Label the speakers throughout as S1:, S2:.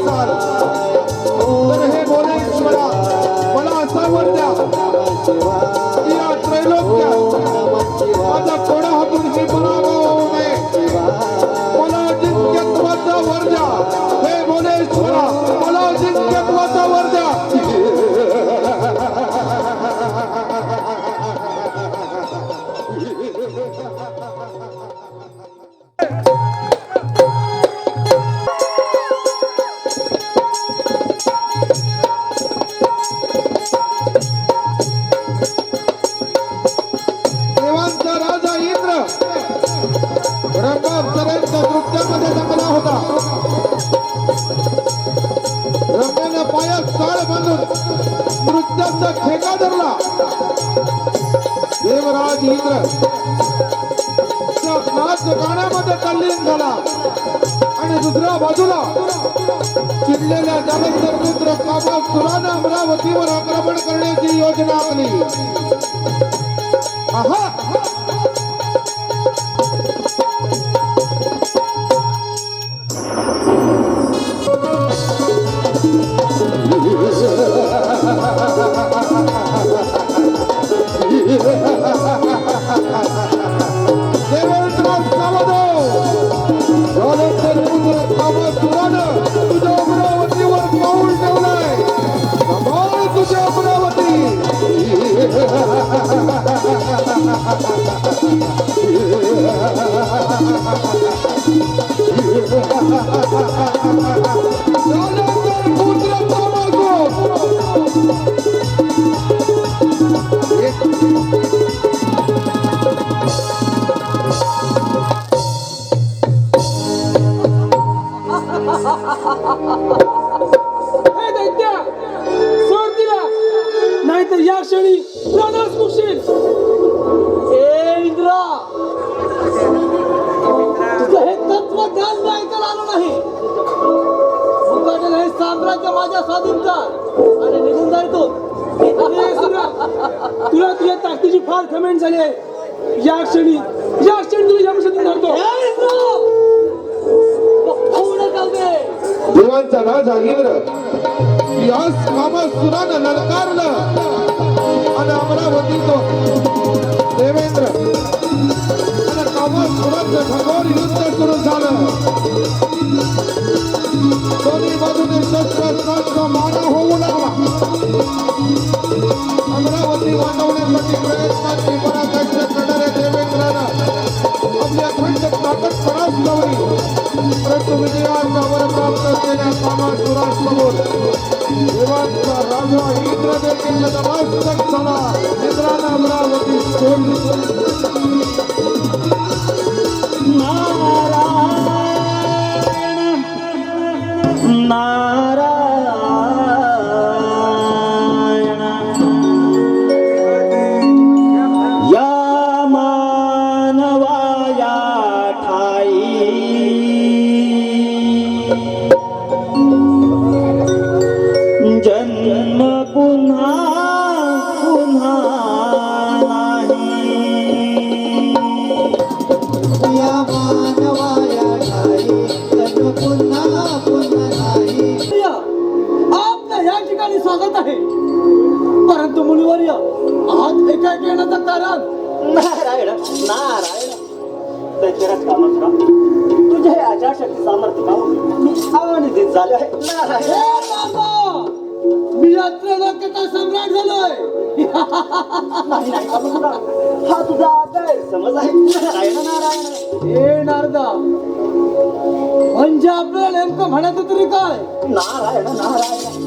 S1: সাল दुसऱ्या बाजूला. चिडलेल्या जालंधर पुत्र कामा सुराने अमरावतीवर आक्रमण करण्याची योजना आखली.
S2: सरकारनं आणि
S1: अमरावतीतो झालं.
S2: সুবিধিরাজ
S3: নবরপ্রাপ্ত সেনা সমাজ সুরাজ সবুজ এবং রাজা ইন্দ্রদেব ইন্দ্রদেব ইন্দ্রান অমরাবতী স্কুল समज
S2: हे नारदा म्हणजे आपल्याला नेमकं म्हणायचं तरी काय
S3: नारायण नारायण.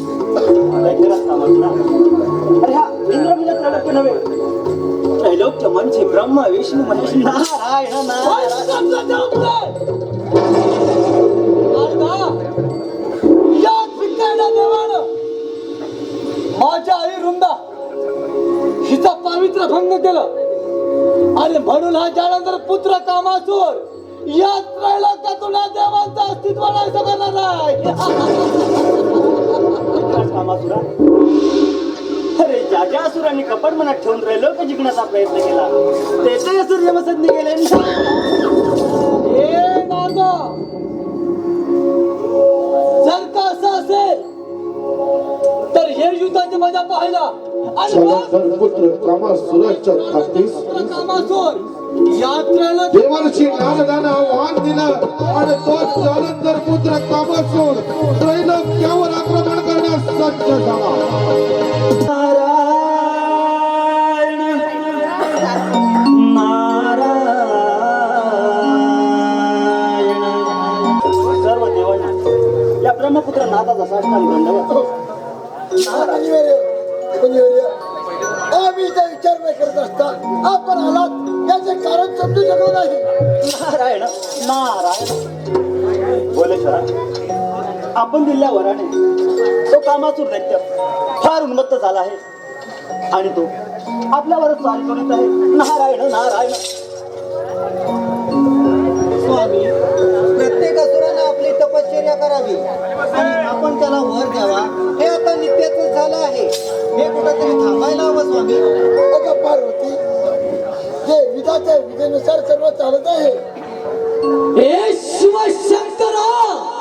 S3: रस्ता म्हणजे ब्रह्म विष्णू म्हणजे नारायण नारायण
S2: माझ्या आई रुंदा हिचा पावित्र्य भंग केलं. आणि म्हणून हा ज्यानंतर पुत्र कामासूर या त्रैलोक्यातून देवांचं अस्तित्व नाही शकणार नाही.
S3: कामासुरा. अरे ज्या ज्या असुरांनी कपट मनात ठेवून त्रैलोक्य जिंकण्याचा प्रयत्न केला ते ते असुर यमसज्ञ गेले
S2: नारदा जर का असं असेल तर हे युद्धाची मजा मग
S1: पुत्र कामासुराच्या ताकदीस
S2: पुत्र कामासूर या त्रैलोक्य
S1: देवर्षी नारदानं आव्हान दिलं आणि तो जालंधर पुत्र कामासूर त्रैलोक्यावर आक्रमण करण्यास सज्ज झाला.
S3: नारायण सर्व देवांना या ब्रह्मपुत्र नाथाचा साष्टांग
S4: नाही आपण आलात. याचे कारण समजू शकलो नाही.
S3: नारायण नारायण. बोलेश्वरा आपण दिल्या वराने तो कामातून दैत्य फार उन्मत्त झाला आहे. आणि तो आपल्यावरच चाल करीत आहे. नारायण नारायण.
S5: स्वामी तपश्चर्या करावी. आणि आपण त्याला वर द्यावा हे आता नित्याच झालं आहे. हे कुठंतरी थांबायला हवं स्वामी?
S4: अगं पार्वती जे विधाच्या विधेनुसार सर्व चालत आहे.
S2: हे शिवशंकरा!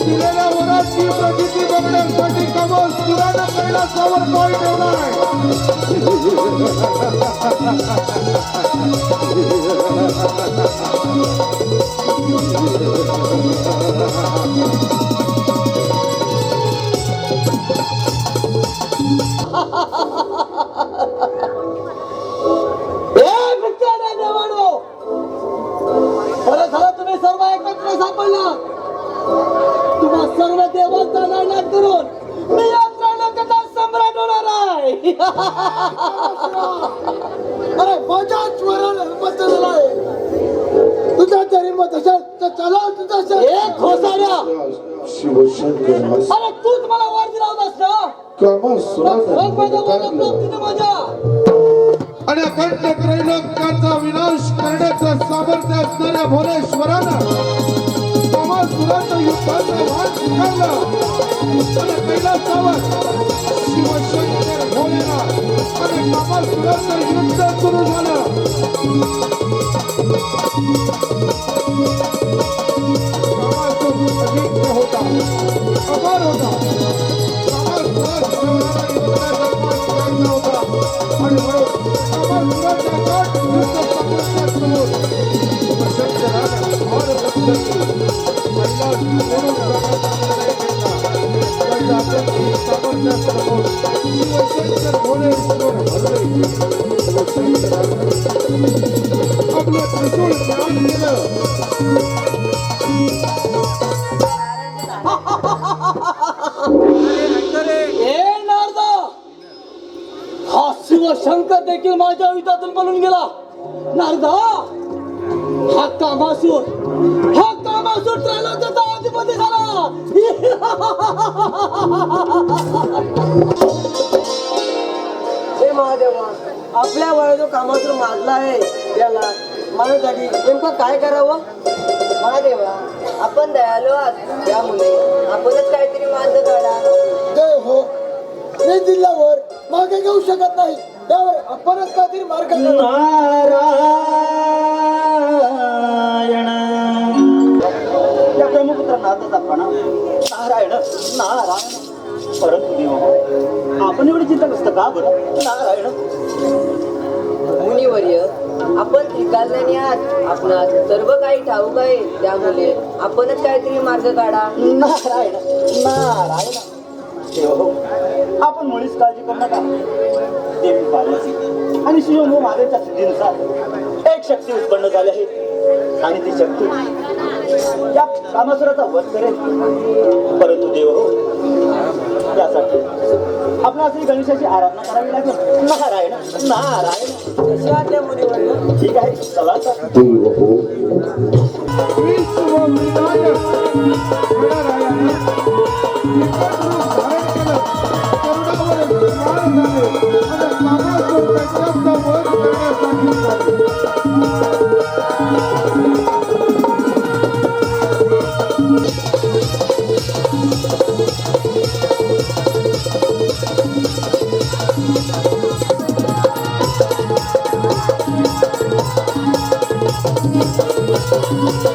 S1: दिलेल्या वराची प्रचिती बघण्यासाठी कामासुरानं कैलासावर पाय ठेवलाय
S2: ए सापडला तुम्हा सर्व देवांचा नायनाट करून मी त्रैलोक्याचा सम्राट होणार आहे.
S4: अरे माझ्याच वराला मत झालाय तुझा जरी मत असेल तर चला तुझा असेल
S2: ए खोसाड्या
S1: शिवशंकर
S2: अरे तूच मला वर दिला होतास ना? माझ्या माझ्या.
S1: आणि अखंड त्रैलोक्याचा विनाश करण्याचं सामर्थ्य असणाऱ्या भोलेश्वरानं कामासुराचं युद्धाचं वाद स्वीकारलं आणि कैलासावर. शिवशंकर भोलेनाथ. आणि कामासुराचं युद्ध सुरू झालं.
S2: शंकर देखील माझ्या युद्धातून बनून गेला. नारदा! हा कामासूर हे
S6: महादेवा आपल्या वया जो कामातून मारला आहे त्याला मारण्यासाठी नेमकं काय करावं? महादेवा आपण दयालू आहात. त्यामुळे आपणच काहीतरी मार्ग काढा.
S4: जय हो. मी जिल्ह्यावर मागे घेऊ शकत नाही. त्यावर आपणच काहीतरी मार्ग काढा.
S3: नारायण. या ब्रह्मपुत्र नाथाचा प्रणाम नारायण नारायण. परंतु देव आपण एवढी चिंता कसं का बरं? नारायण.
S6: मुनिवर्य आपण त्रिकालने आहात. आपणास सर्व काही ठाऊक आहे. त्यामुळे आपणच काहीतरी मार्ग काढा.
S3: नारायण नारायण. देव आपण मुळीच काळजी करू नका. देवी पार्वती आणि शिवमो महादेवच्या सिद्धीनुसार एक शक्ती उत्पन्न झाली आहे. आणि ती शक्ती या कामासुराचा वध करेल. परंतु देव हो त्यासाठी आपण श्री गणेशाची आराधना करावी लागेल. नारायण नारायण. ठीक आहे चला तर
S1: Thank you.